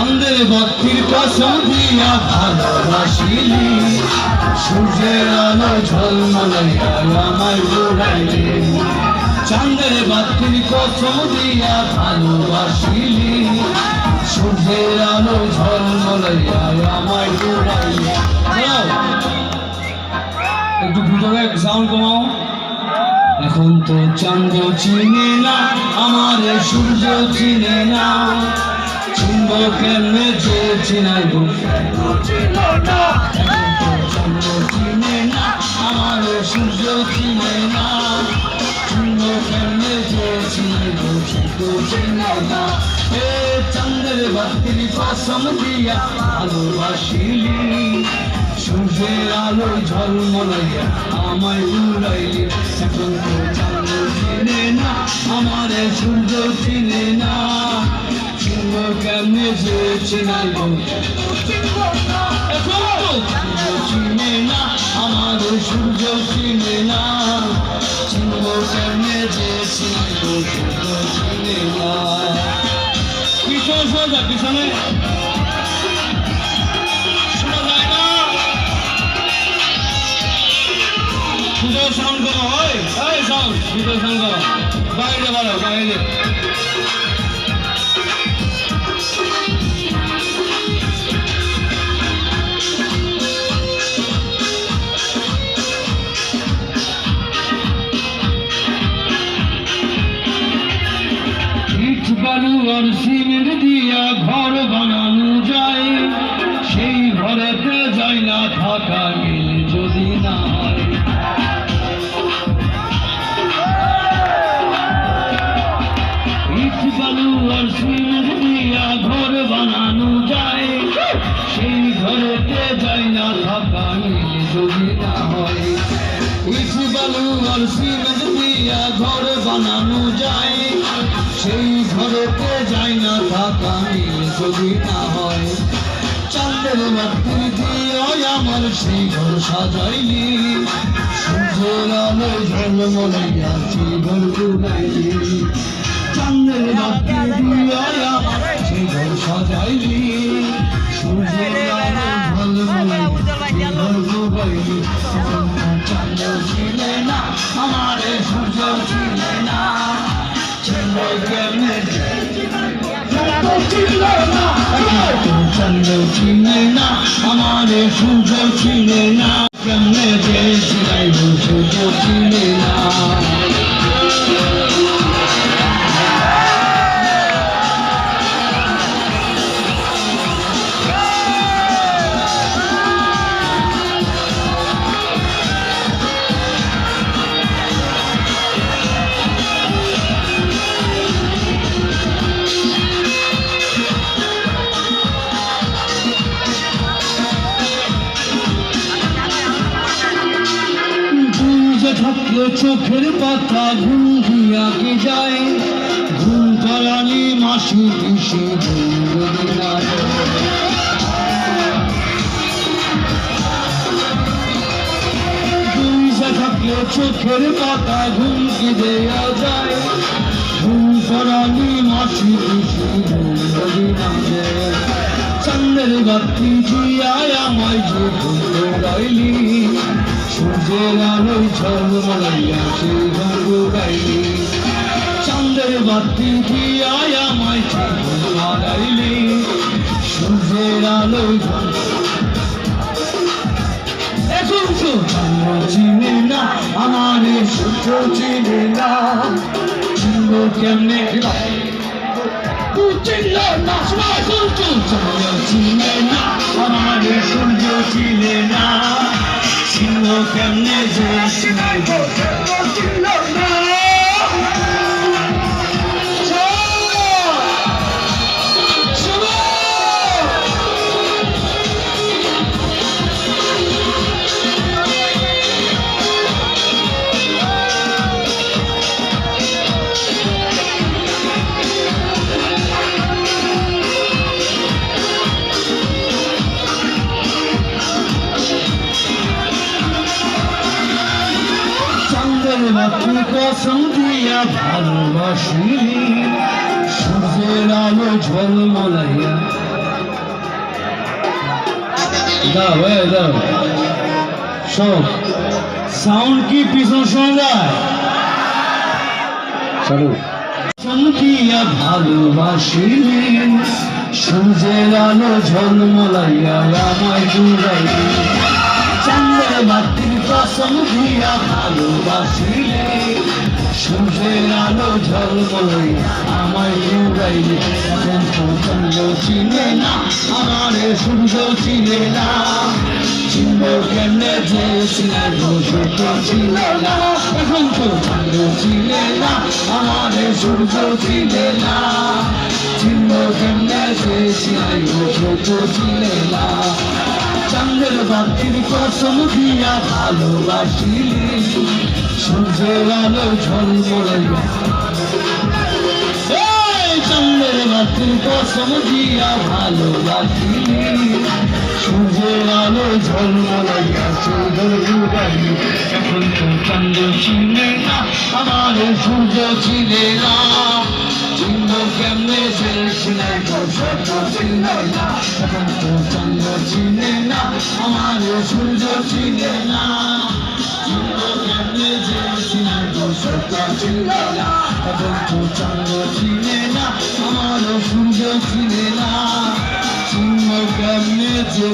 চাঁদের বাতির কসম দিয়া ভালোবাসিলি। সূর্যের আলো ঝলমলাইয়া আমায় ঘুরাইলি চাঁদের বাতির কসম দিয়া ভালোবাসিলি। সূর্যের আলো ঝলমলাইয়া আমায় দাঁড়াও। একটু ভিতরে সাউন্ড কমাও। এখন তো চাঁদ চিনে না, আমার সূর্য চিনে না। সূর্য চিনে না চিনব কেমনে যে চিনাই গো চিনে না এ চাঁদের বাতির কসম দিয়া সূর্যের আলো ঝলমলাইয়া আমায় উড়াইলি এখন তো চাঁদ চিনে আমার সূর্য চিনে না চিনব কেমনে যে চিনাই গো এখন তো চাঁদ চিনে না আমার এ সূর্য চিনে না চিনব কেমনে যে চিনাই গো সূর্য চিনে না পিছনে সোজা পিছনে শোনা যায় না ভিতরে সাউন্ড করো ওই ওই সাউন্ড ভিতরে সাউন্ড বাইরে বলো বাইরে বালু আর সিমেন্ট দিয়া ঘর বানানো যায়, সেই ঘরেতে যায় না থাকা যদি না হয় ইট বালু দিয়া ঘর বানানো যায়, সেই ঘরেতে যায় না থাকা যদি ঘর বানানো যায় সেই ঘরেতে যায় না থাকা যদি না হয়, চাঁদের বাতির দিয়ে আমার সেই ঘর সাজাইলি সূর্যের আলো ঝলমলাইয়া ঘর ডুবাইলি চাঁদের বাতির দিয়ে আমার সেই ঘর সাজাইলি সূর্যের চন্দ্র চিনে না আমার সূর্য চিনে না কেমনে যে চিনাই সূর্য চিনে না থাকলে চোখের পাতা ঘুম দিয়া কি যায়? ঘুম পালানি মাসি যে থাকলে চোখের পাতা ঘুম কি দেয়া যায়? ঘুম পালানি মাসি যায়। চন্দ্রের বাতি জিয়ায় আমায় যে ঘুম দৌড়াইলি সূর্যের আলোয় ঝলমলাইয়া সেই ঘর গাইলি চাঁদের বাতি দিয়ায় আমায় মারাইলি সূর্যের আলোয় এখন তো চন্দ্র আমার চিনে না। চিনে না, আমার সূর্য চিনে না। কেমনে যে কসম দিয়া ভালোবাসিলি সূর্যের আলো ঝলমলাইয়া। দাঁড়াও এ দাঁড়াও সব। সাউন্ড কি পিছন শোনা যায়? চলো। দিয়া ভালোবাসিলি সূর্যের আলো ঝলমলাইয়া আমায় জুড়াইলি চন্দ্রের বাতির ভালোবাসিলি সূর্যের আলো ঝলমলাইয়া আমায় জুড়াইলি এখন চন্দ্র চিনে না, আমার সূর্য চিনে না। চিনব কেমনে যে চিনে সূর্য চিনে না, এখন চন্দ্র চিনে না, আমার সূর্য চিনে না। চিনব কেমনে যে চিনে সূর্য চিনে চন্দ্রের বাতির কসম দিয়া ভালোবাসিলি। সূর্যের আলো ঝলমলাইয়া চন্দ্রের বাতির কসম দিয়া ভালোবাসিলি সূর্যের আলো ঝলমলাইয়া সুন্দর যুগাই এখন তো চন্দ্র চিনে না আমার সূর্য চিনে চিহ্ন কেমনে সে চিনে তো সূর্য চিনে না এখন তো চন্দ্র চিনে না আমার সূর্য চিনে না চিহ্ন কেমনে চিনে তো সূর্য চিনে না এখন তো চন্দ্র চিনে না আমার সূর্য চিনে না চিহ্ন কেমনে যে